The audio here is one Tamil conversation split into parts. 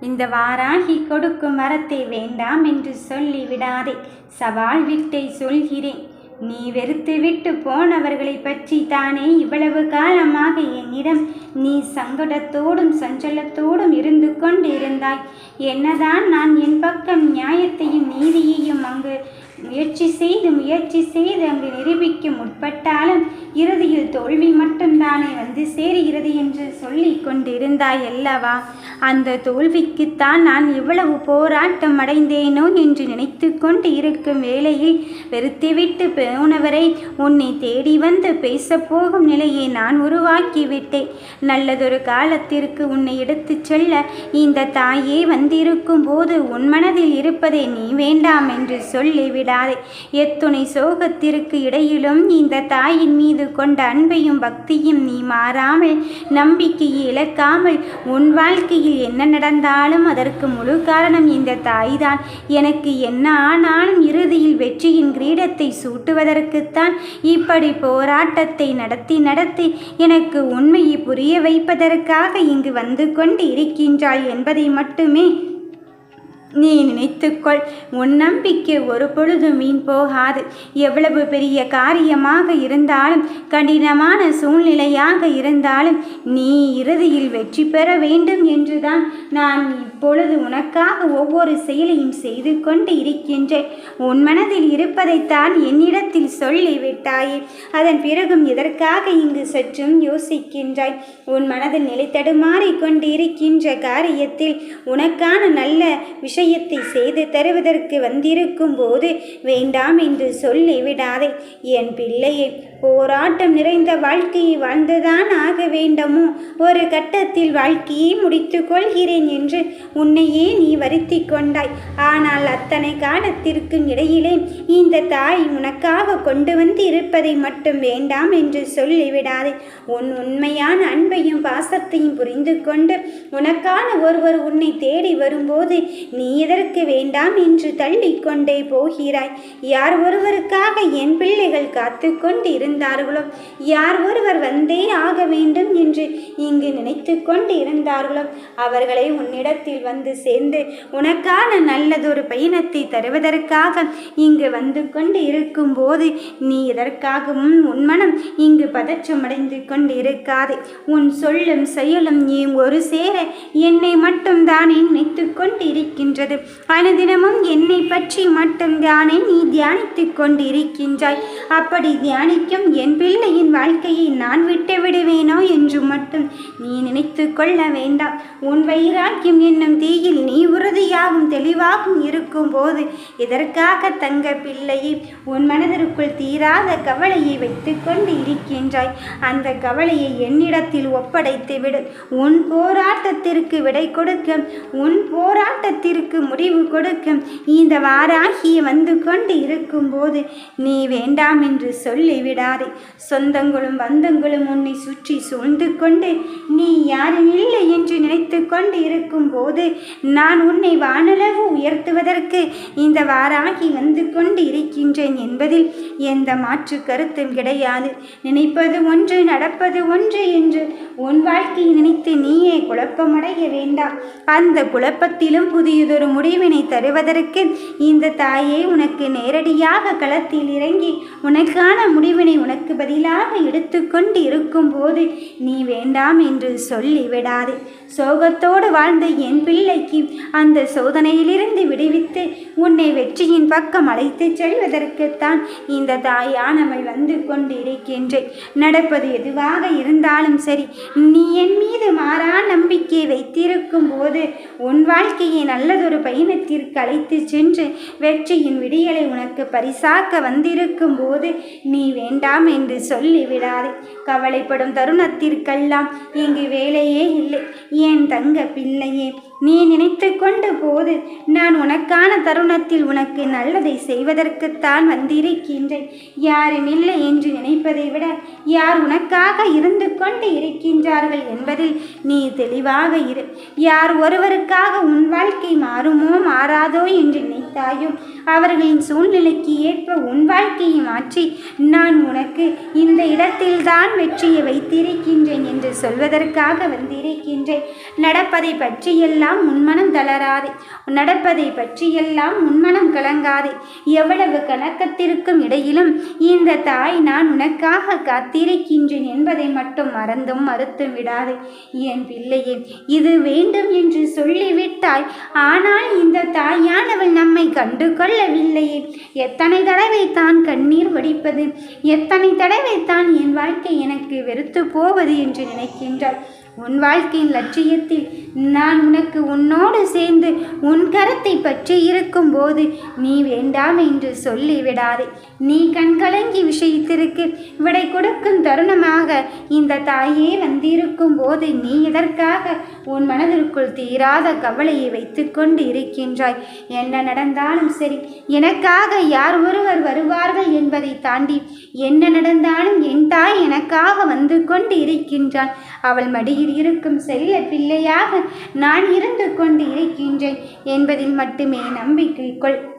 இந்த வாராகி கொடுக்கும் வரத்தை வேண்டாம் என்று சொல்லி விடாதே. சவால் விட்டை சொல்கிறேன். நீ வெறுத்து விட்டு போனவர்களை பற்றி தானே இவ்வளவு காலமாக என்னிடம் நீ சங்கடத்தோடும் சஞ்சலத்தோடும் இருந்து கொண்டிருந்தாய். என்னதான் நான் என் பக்கம் நியாயத்தையும் நீதியையும் முயற்சி செய்து முயற்சி செய்து அங்கு நிரூபிக்க முற்பட்டாலும் இறுதியில் தோல்வி மட்டும்தானே வந்து சேருகிறது என்று சொல்லி கொண்டிருந்தாய் அல்லவா? அந்த தோல்விக்குத்தான் நான் இவ்வளவு போராட்டம் அடைந்தேனோ என்று நினைத்து கொண்டு இருக்கும் வேளையில் வெறுத்துவிட்டு போனவரை உன்னை தேடி வந்து பேசப்போகும் நிலையை நான் உருவாக்கிவிட்டேன். நல்லதொரு காலத்திற்கு உன்னை எடுத்துச் செல்ல இந்த தாயே வந்திருக்கும் போது உன் மனதில் இருப்பதை நீ வேண்டாம் என்று சொல்லிவிடாதே எத்துணை சோகத்திற்கு இடையிலும் இந்த தாயின் மீது கொண்ட அன்பையும் பக்தியும் நீ மாறாமல் நம்பிக்கையை இழக்காமல் உன் வாழ்க்கையில் என்ன நடந்தாலும் அதற்கு முழு காரணம் இந்த தாய்தான். எனக்கு என்ன ஆனாலும் இறுதியில் வெற்றியின் கிரீடத்தை சூட்டுவதற்குத்தான் இப்படி போராட்டத்தை நடத்தி நடத்தி எனக்கு உண்மையை புரிய வைப்பதற்காக இங்கு வந்து கொண்டு இருக்கின்றாள் என்பதை மட்டுமே நீ நினைத்துக்கொள். உன் நம்பிக்கை ஒரு பொழுதும் மீன் போகாது. எவ்வளவு பெரிய காரியமாக இருந்தாலும் கடினமான சூழ்நிலையாக இருந்தாலும் நீ இறுதியில் வெற்றி பெற வேண்டும் என்றுதான் நான் இப்பொழுது உனக்காக ஒவ்வொரு செயலையும் செய்து கொண்டு இருக்கின்றேன். உன் மனதில் இருப்பதைத்தான் என்னிடத்தில் சொல்லிவிட்டாயே அதன் பிறகும் எதற்காக இங்கு சற்றும் யோசிக்கின்றாய்? உன் மனதில் நிலை கொண்டு இருக்கின்ற காரியத்தில் உனக்கான நல்ல விஷயத்தை செய்து தருவதற்கு வந்திருக்கும் போது வேண்டாம் என்று சொல்லி விடாதே. என் பிள்ளையை போராட்டம் நிறைந்த வாழ்க்கையை வாழ்ந்துதான் ஆக வேண்டுமோ? ஒரு கட்டத்தில் வாழ்க்கையை முடித்து கொள்கிறேன் என்று உன்னையே நீ வருத்தி கொண்டாய். ஆனால் அத்தனை காலத்திற்கும் இடையிலே இந்த தாய் உனக்காக கொண்டு வந்து இருப்பதை மட்டும் வேண்டாம் என்று சொல்லிவிடாதே. உன் உண்மையான அன்பையும் பாசத்தையும் புரிந்து கொண்டு உனக்கான ஒருவர் உன்னை தேடி வரும்போது நீ எதற்கு வேண்டாம் என்று தள்ளிக்கொண்டே போகிறாய். யார் ஒருவருக்காக என் பிள்ளைகள் காத்து கொண்டு இருந்தார்களோ யார் ஒருவர் வந்தே ஆக வேண்டும் என்று இங்கு நினைத்து கொண்டு இருந்தார்களோ அவர்களை உன்னிடத்தில் வந்து சேர்ந்து உனக்கான நல்லதொரு பயணத்தை தருவதற்காக இங்கு வந்து கொண்டு இருக்கும்போது நீ இதற்காகவும் உன் மனம் இங்கு பதற்றமடைந்து கொண்டு இருக்காதே உன் சொல்லும் செயலும் நீ ஒரு சேர என்னை மட்டும் தானே நினைத்து கொண்டு இருக்கின்றது அனுதினமும் என்னை பற்றி மட்டும் தானே நீ தியானித்துக் கொண்டு இருக்கின்றாய் அப்படி மேலும் என் வாழ்க்கையை நான் விட்டு விடுவேனோ என்று மட்டும் நீ நினைத்து கொள்ள வேண்டாம். உன் வைராக்கியம் என்னும் தீயில் நீ உறுதியாகும் இருக்கும் இருக்கும்போது இதற்காக தங்க பிள்ளையை? உன் மனதிற்குள் தீராத கவலையை வைத்துக்கொண்டு இருக்கின்றாய். அந்த கவலையை என்னிடத்தில் ஒப்படைத்து விடு. உன் போராட்டத்திற்கு விடை கொடுக்க உன் போராட்டத்திற்கு முடிவு கொடுக்க இந்த வாராகிய வந்து கொண்டு இருக்கும்போது நீ வேண்டாம் என்று சொல்லிவிடாதே. சொந்த பந்தங்களும் உன்னை சுற்றி சூழ்ந்து கொண்டு நீ யாரும் இல்லை என்று நினைத்து கொண்டு இருக்கும்போது நான் உன்னை வானளவு உயர்த்துவதற்கு இந்த வாராகி வந்து கொண்டு இருக்கின்றேன் என்பதில் எந்த மாற்று கருத்தும் கிடையாது. நினைப்பது ஒன்று நடப்பது ஒன்று என்று உன் வாழ்க்கையை நினைத்து நீயே குழப்பமடைய வேண்டாம். அந்த குழப்பத்திலும் புதியதொரு முடிவினை தருவதற்கு இந்த தாயே உனக்கு நேரடியாக களத்தில் இறங்கி உனக்கான முடிவினை உனக்கு பதிலாக எடுத்துக்கொண்டு இருக்கும்போது நீ வேண்டாம் என்று சொல்லிவிடாதே. சோகத்தோடு வாழ்ந்த என் பிள்ளைக்கு அந்த சோதனையிலிருந்து விடுவித்து உன்னை வெற்றியின் பக்கம் அழைத்துச் செல்வதற்குத்தான் இந்த தாயானவள் வந்து கொண்டிருக்கின்றேன். நடப்பது எதுவாக இருந்தாலும் சரி நீ என் மீது மாறா நம்பிக்கை வைத்திருக்கும் போது உன் வாழ்க்கையை நல்லதொரு பயணத்திற்கு அழைத்து சென்று வெற்றியின் விடியலை உனக்கு பரிசாக்க வந்திருக்கும் போது நீ வேண்டாம் என்று சொல்லி சொல்லிவிடாதே. கவலைப்படும் தருணத்திற்கெல்லாம் இங்கு வேலையே இல்லை. என் தங்க பிள்ளையே? நீ நினைத்து கொண்ட போது நான் உனக்கான தருணத்தில் உனக்கு நல்லதை செய்வதற்குத்தான் வந்திருக்கின்றேன். யாரும் இல்லை என்று நினைப்பதை விட யார் உனக்காக இருந்து கொண்டு இருக்கின்றார்கள் என்பதில் நீ தெளிவாக இரு. யார் ஒருவருக்காக உன் வாழ்க்கை மாறுமோ மாறாதோ என்று நினைத்தாயும் அவர்களின் சூழ்நிலைக்கு ஏற்ப உன் வாழ்க்கையை மாற்றி நான் உனக்கு இந்த இடத்தில்தான் வெற்றியை வைத்திருக்கின்றேன் என்று சொல்வதற்காக வந்திருக்கின்றேன். நடப்பதை பற்றியெல்லாம் உன்மனம் தளராதே. நடப்பதை பற்றியெல்லாம் உன்மனம் கலங்காதே. எவ்வளவு கணக்கத்திற்கும் இடையிலும் இந்த தாய் நான் உனக்காக காத்திருக்கின்றேன் என்பதை மட்டும் மறந்தும் மறுத்தும் விடாதே. என் பிள்ளையே இது வேண்டும் என்று சொல்லிவிட்டாய். ஆனால் இந்த தாயானவள் நம்மை கண்டு கொள்ளவில்லையே. எத்தனை தடவை தான் கண்ணீர் வடிப்பது? எத்தனை தடவை தான் என் வாழ்க்கை எனக்கு வெறுத்து போவது என்று நினைக்கின்றாள். உன் வாழ்க்கையின் லட்சியத்தில் நான் உனக்கு உன்னோடு சேர்ந்து உன் கரத்தை பற்றி இருக்கும்போது நீ வேண்டாம் என்று சொல்லிவிடாதே. நீ கண்கலங்கி விஷயத்திற்கு விடை கொடுக்கும் தருணமாக இந்த தாயே வந்திருக்கும் போது நீ எதற்காக உன் மனதிற்குள் தீராத கவலையை வைத்துக்கொண்டு இருக்கின்றாய் என்ன நடந்தாலும் சரி எனக்காக யார் ஒருவர் வருவார்கள் என்பதை தாண்டி என்ன நடந்தாலும் என் தாய் எனக்காக வந்து கொண்டு இருக்கின்றாள் அவள் மடியில் இருக்கும் செல்ல பிள்ளையாக நான் இருந்து கொண்டு இருக்கின்றேன் என்பதில் மட்டுமே நம்பிக்கை கொள்.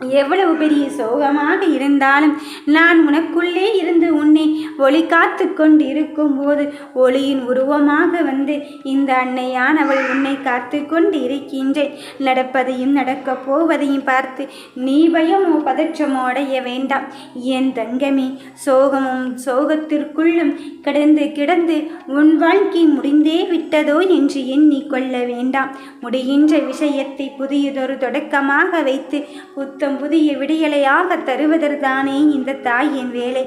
எவ்வளவு பெரிய சோகமாக இருந்தாலும் நான் உனக்குள்ளே இருந்து உன்னை ஒளி காத்து கொண்டு இருக்கும்போது ஒளியின் உருவமாக வந்து இந்த அன்னையானவள் உன்னை காத்து கொண்டு இருக்கின்றேன் நடப்பதையும் நடக்கப் போவதையும் பார்த்து நீ பயமோ பதற்றமோ அடைய வேண்டாம். என் தங்கமே சோகமும் சோகத்திற்குள்ளும் கிடந்து கிடந்து உன் வாழ்க்கை முடிந்தே விட்டதோ என்று எண்ணி கொள்ள வேண்டாம். முடிகின்ற விஷயத்தை புதியதொரு தொடக்கமாக வைத்து புத்த நித்தம் புதிய விடியலையாக தருவதற்தானே இந்த தாய் என் வேலை.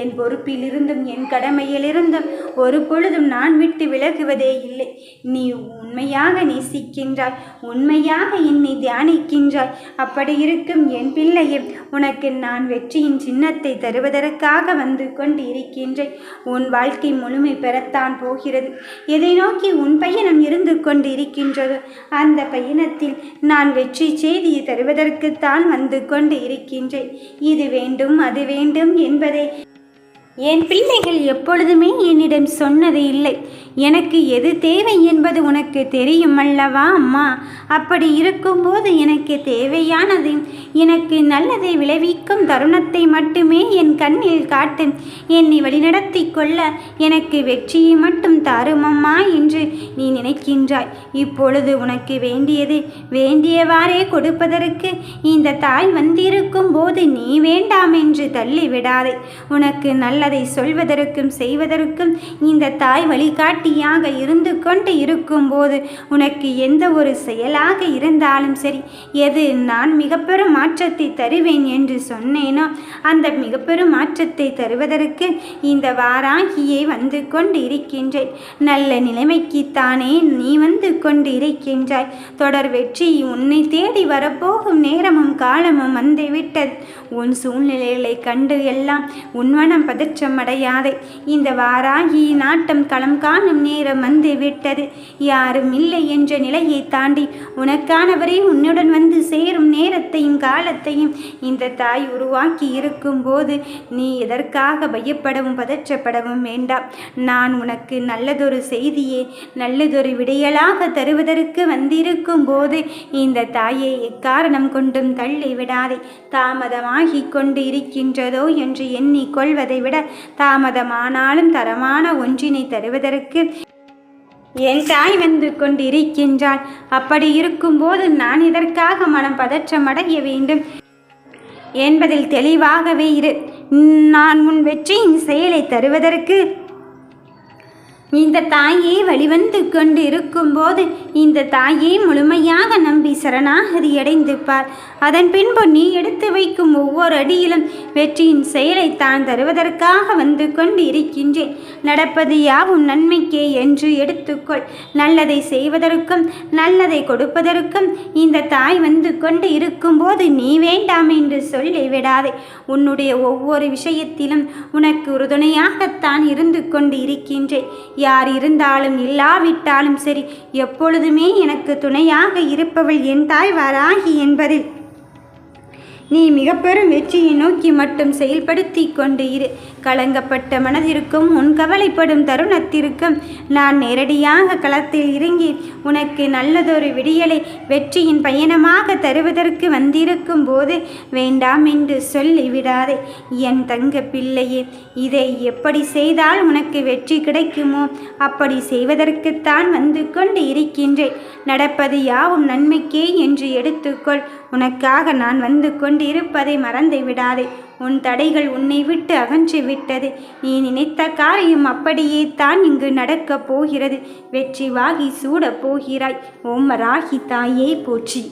என் பொறுப்பிலிருந்தும் என் கடமையிலிருந்தும் ஒரு பொழுதும் நான் விட்டு விலகுவதே இல்லை. நீ உண்மையாக நேசிக்கின்றாய் உண்மையாக என்னை தியானிக்கின்றாய். அப்படி இருக்கும் என் பிள்ளையே உனக்கு நான் வெற்றியின் சின்னத்தை தருவதற்காக வந்து கொண்டு இருக்கின்றேன் உன் வாழ்க்கை முழுமை பெறத்தான் போகிறது. எதை நோக்கி உன் பயணம் இருந்து கொண்டு இருக்கின்றதோ அந்த பயணத்தில் நான் வெற்றி செய்தியை தருவதற்குத்தான் வந்து வந்து கொண்டு இருக்கின்றேன். இது வேண்டும் அது வேண்டும் என்பதை என் பிள்ளைகள் எப்பொழுதுமே என்னிடம் சொன்னது இல்லை. எனக்கு எது தேவை என்பது உனக்கு தெரியும் அல்லவா அம்மா? அப்படி இருக்கும்போது எனக்கு தேவையானது எனக்கு நல்லதை விளைவிக்கும் தருணத்தை மட்டுமே என் கண்ணில் காட்டு. என்னை வழிநடத்தி கொள்ள எனக்கு வெற்றியை மட்டும் தாரும் என்று நீ நினைக்கின்றாய். இப்பொழுது உனக்கு வேண்டியது வேண்டியவாறே கொடுப்பதற்கு இந்த தாய் வந்திருக்கும் போது நீ வேண்டாம் என்று தள்ளிவிடாதே. உனக்கு நல்ல நல்லதை சொல்வதற்கும் செய்வதற்கும் இந்த தாய் வழிகாட்டியாக இருந்து கொண்டு இருக்கும்போது உனக்கு எந்த ஒரு செயலாக இருந்தாலும் சரி எது நான் மிகப்பெரும் மாற்றத்தை தருவேன் என்று சொன்னேனோ அந்த மிகப்பெரும் மாற்றத்தை தருவதற்கு இந்த வாராகியே வந்து கொண்டு இருக்கின்றேன். நல்ல நிலைமைக்குத்தானே நீ வந்து கொண்டு இருக்கின்றாய். தொடர் வெற்றி உன்னை தேடி வரப்போகும் நேரமும் காலமும் வந்துவிட்டது. உன் சூழ்நிலைகளை கண்டு எல்லாம் உன்வனம் பதற்ற அச்சமடையாதே இந்த வாராகி நாட்டம் களம் காணும் நேரம் வந்து விட்டது. யாரும் இல்லை என்ற நிலையை தாண்டி உனக்கானவரே உன்னுடன் வந்து சேரும் நேரத்தையும் காலத்தையும் இந்த தாய் உருவாக்கி இருக்கும் போது நீ எதற்காக பயப்படவும் பதற்றப்படவும் வேண்டாம். நான் உனக்கு நல்லதொரு செய்தியே நல்லதொரு விடையலாக தருவதற்கு வந்திருக்கும் போது இந்த தாயை எக்காரணம் கொண்டும் தள்ளி விடாதே. தாமதமாகிக் கொண்டு இருக்கின்றதோ என்று எண்ணிக்கொள்வதை விட தாமதமானாலும் தரமான ஒன்றினை தருவதற்கு என் தாய் வந்து கொண்டிருக்கின்றாள். அப்படி இருக்கும்போது நான் இதற்காக மனம் பதற்றமடைய வேண்டும்? என்பதில் தெளிவாகவே இரு. நான் உன் வெற்றியின் செயலை தருவதற்கு இந்த தாயே வழிவந்து கொண்டு இருக்கும்போது இந்த தாயே முழுமையாக நம்பி சரணாகதி அடைந்து பார் அதன் பின்பு நீ எடுத்து வைக்கும் ஒவ்வொரு அடியிலும் வெற்றியின் செயலை தான் தருவதற்காக வந்து கொண்டு இருக்கின்றேன் நடப்பது யாவும் நன்மைக்கே என்று எடுத்துக்கொள். நல்லதை செய்வதற்கும் நல்லதை கொடுப்பதற்கும் இந்த தாய் வந்து கொண்டு இருக்கும்போது நீ வேண்டாம் என்று சொல்லி விடாதே. உன்னுடைய ஒவ்வொரு விஷயத்திலும் உனக்கு உறுதுணையாகத்தான் இருந்து கொண்டு இருக்கின்றேன் யார் இருந்தாலும் இல்லாவிட்டாலும் சரி எப்பொழுதுமே எனக்கு துணையாக இருப்பவள் என் தாய் வராகி என்பதில் நீ மிக பெரும் வெற்றியை நோக்கி மட்டும் செயல்படுத்தி கொண்டு இரு. கலங்கப்பட்ட மனதிற்கும் உன் கவலைப்படும் தருணத்திற்கும் நான் நேரடியாக களத்தில் இறங்கி உனக்கு நல்லதொரு விடியலை வெற்றியின் பயணமாக தருவதற்கு வந்திருக்கும் போது வேண்டாம் என்று சொல்லிவிடாதே என் தங்க பிள்ளையே இதை எப்படி செய்தால் உனக்கு வெற்றி கிடைக்குமோ அப்படி செய்வதற்குத்தான் வந்து கொண்டு இருக்கின்றேன். நடப்பது யாவும் நன்மைக்கே என்று எடுத்துக்கொள். உனக்காக நான் வந்து கொண்டிருப்பதை மறந்து விடாதே. உன் தடைகள் உன்னை விட்டு அகன்று விட்டது. நீ நினைத்த காரியம் அப்படியே தான் இங்கு நடக்கப் போகிறது. வெற்றி வாகி சூடப் போகிறாய். ஓம் ராகி தாயே போற்றி.